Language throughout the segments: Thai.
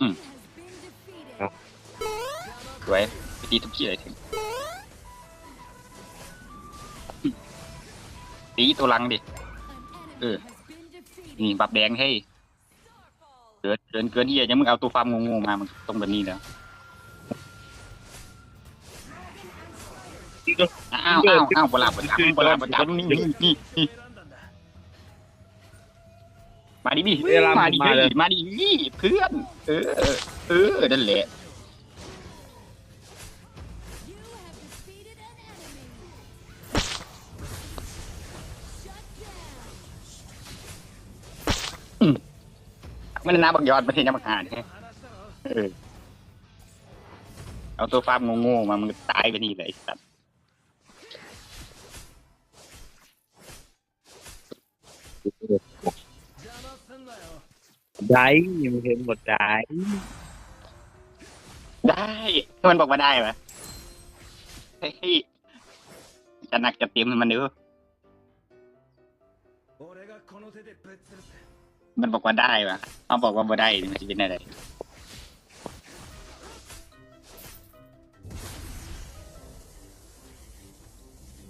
อืมสวยไปตีทุกที่เลยถึงตีตัวหลังดิ เออ นี่บับแดงให้เกินเกินเกินที่ยังมึงเอาตัวฟาร์มงูๆมา มันตรงแบบนี้แล้วอ้าวอ้าวอ้าวบลาบลาบลาบลานี่นี่นี่นี่ มาดิบิมาดิมาดิเพื่อน เออ เออ นั่นแหละมันน้าบักยอดมันเห็นยังบักหาเนี่ยเออ เอาตัวฟาร์มโง่ๆมามันก็ตายไปนี่เลยไอ้สัตว์ ได้มันเห็นหมดได้ได้มันบอกว่าได้ปะเฮ้ยจะหนักจะเตรียมให้มันเด้อมันบอกว่าได้ปะเอาบอกว่าบ่ได้มันจะเป็นอะไร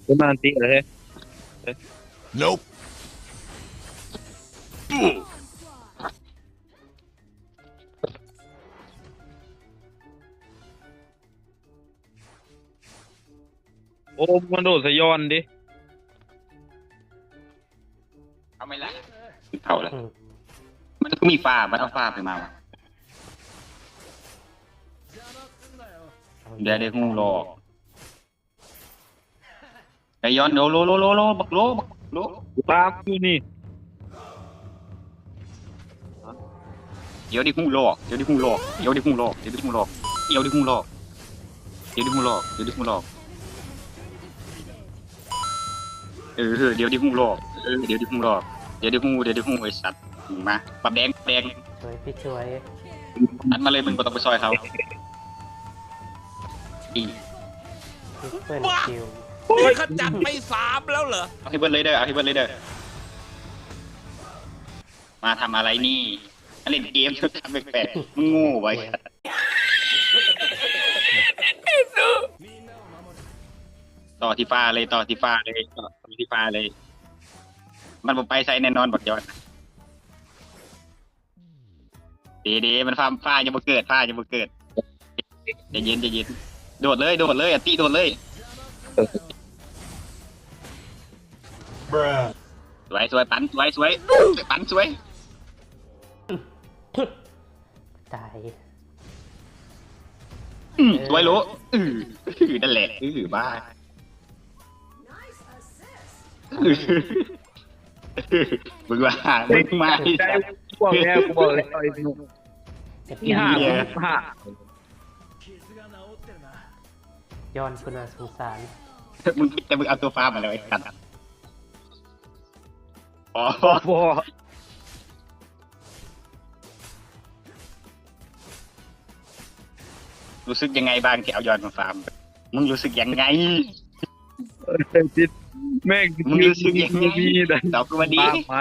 เป็นมันตีเลย Nope. อ้มันโดดสยอนดิเอาไม่ละเอาละมันก็มีฟ้ามันเอาฟ้าไปมาวะเดี๋ยวเดี๋ยวงูรอไอย้อนโลโลโลโลโลบักโลบักโลตามอยู่นี่ เดี๋ยวดิงูหลอกเดี๋ยวดิงูหลอกเดี๋ยวดิงูหลอกเดี๋ยวดิงูหลอกเดี๋ยวดิงูหลอกเดี๋ยวดิงูหลอกเดี๋ยวดิงูหลอก เออเดี๋ยวดิงูหลอกเออเดี๋ยวดิงูหลอกเดี๋ยวดิงูเดี๋ยวดิงูไอ้สัตว์มาปับแดงแดงช่วยพี่ช่วยอันมาเลยมึงก็ต้องไปซอยเขาอีพี่เปิ้ลคิวนี่เขาจัดไปสามแล้วเหรอเอาให้เบิร์ดเลยเด้อเอาให้เบิร์ดเลยเด้อมาทำอะไรนี่อันเล่นเกมทำแปลกๆมึงโง่ไว้ ต่อที่ฟ้าเลยต่อที่ฟ้าเลยต่อที่ฟ้าเลย มันบ่ไปใส่แน่นอนบักยอดดีดีๆมันฟ้าฟ้าจะมาเกิดฟ้าจะมาเกิดใจะเย็นใจะเย็นโดดเลยโดดเลยอะตีโดดเลย Bruh. สวยสวยปันสวยสวยปันสวยตายอืมสวยรู้อืออือนั่นแหละอือบ้าอื้อ มึงว่ามึงมาที่ได้สัตว์กูบอกแล้วกูบอกแล้วไอ้หนุ่มเจ็บที่ห้าเหี้ยกูห้าย้อนคุณาสงสารมึงแต่มึงเอาตัวฟ้ามาแล้วไอ้สัตว์อ๋อพอรู้สึกยังไงบ้างที่เอายอดมาฟาร์ม มึงรู้สึกยังไง ติด แม่งมึงรู้สึกยังไงมีแต่ตอบกูมาดีตามมา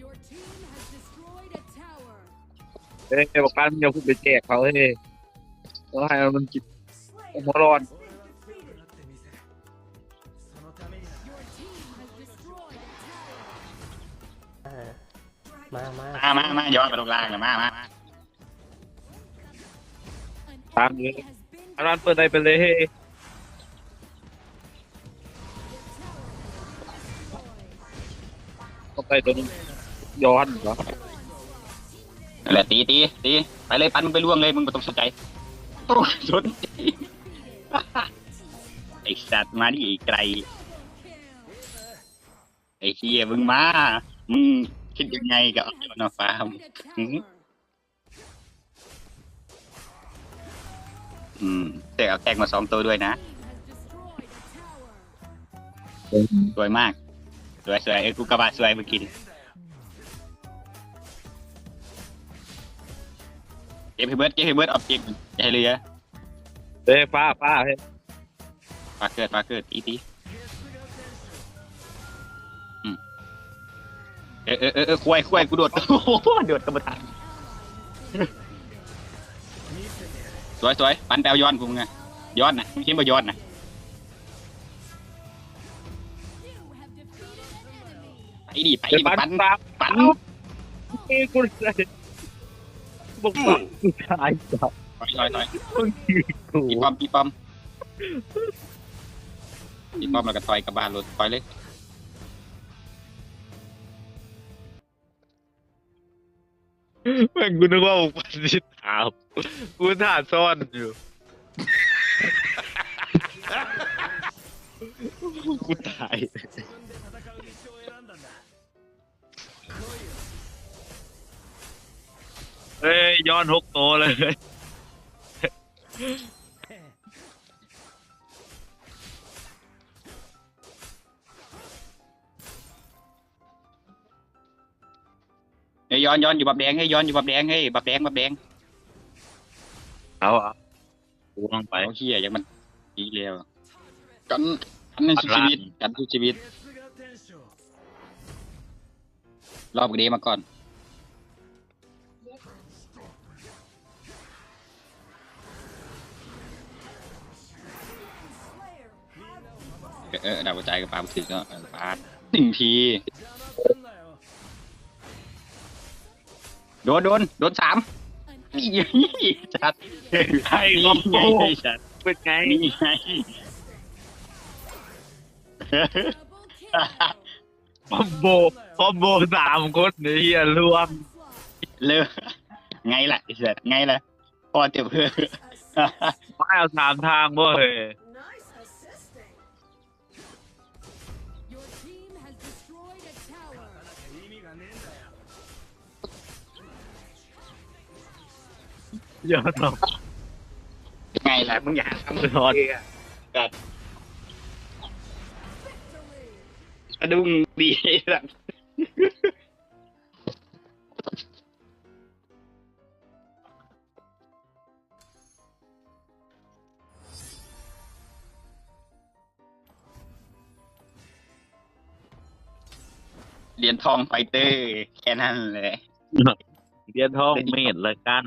Your team has destroyed a tower. เอ้ยบอกการอย่าพูดไปแจกเขาเฮ้ยต้องให้มันจิตหัวร้อน Your team has destroyed a tower. เออมามามามามาย้อนไปตรงล่างเลยมามา An Tám enemy nữa. has been อันนั้นเปิดได้ไปเลยเฮ้ยต้องไปตัวนึงย้อนเหรอนั่นแหละตีตีตีไปเลยปันมึงไปล่วงเลยมึงไม่ต้องสนใจโอ้ยสนใจ ไอ้สัตว์มาดิไอ้ไกลไอ้เฮียมึงมา มึงคิดยังไงกับเอายอดมาฟาร์ม อืมแต่เอาแตกมาสองตัวด้วยนะ Team has destroyed a tower. สวยมากสวยสวยเอ้ยกูกระบาสวยเมื่อกี้นี่เก็บให้เบิร์ดเก็บให้เบิร์ดออบเจกต์อย่าให้เหลือเฮ้ยฟ้าฟ้าเฮ้ยปลาเกิดปลาเกิดอีตีอืมเเออเออเออเออควายควายกูโดดโอ้โหโดดกรรมฐาน สวยสวยปันแปลย้อนกูมึงไงย้อนนะมึงคิดว่าย้อนนะ You have defeated an enemy. ไปดิไปไอ้ดิปันปันตามปันเอ้ยกูเลยบอกว่ากูตายจับถอยถอยถอยมึงขี้กูปีป้อมปีป้อมปีป้อมแล้วก็ถอยกลับบ้านรถถอยเลยแม่งกูนึกว่ามึงปันที่ ถามกูถ่าซ่อนอยู่กูตายเอ้ยย้อนหกโตวเลยเฮ้ย้อนย้อนอยู่บับแดงให้ยย้อนอยู่บับแดงให้บับแดงบับแดง เอาเอากูลองไปเอาเฮียอย่างมันดีเร็วกันกันในชีวิตกันทุกชีวิต รอบกระเดมาก่อนเออเออดาวกระจายกับปาล์มถึงก็เออปาดหนึ่งที โดนโดนโดนสาม An นี่ไงจัดไอ้นี่คอมโบไงจัดเป็นไงนี่ไงคอมโบคอมโบสามคนเฮียรวมเลิกไงล่ะไอ้สัตว์ไงล่ะพอเจ็บเพื่อไม่เอาสามทางเว้ย เยอะหน่อยไงล่ะมึงอยากทำนอนกัดกระดุงดีสัตว์เหรียญทองไฟเตอร์ แค่นั้นเลยเรียนท้องเมดละกัน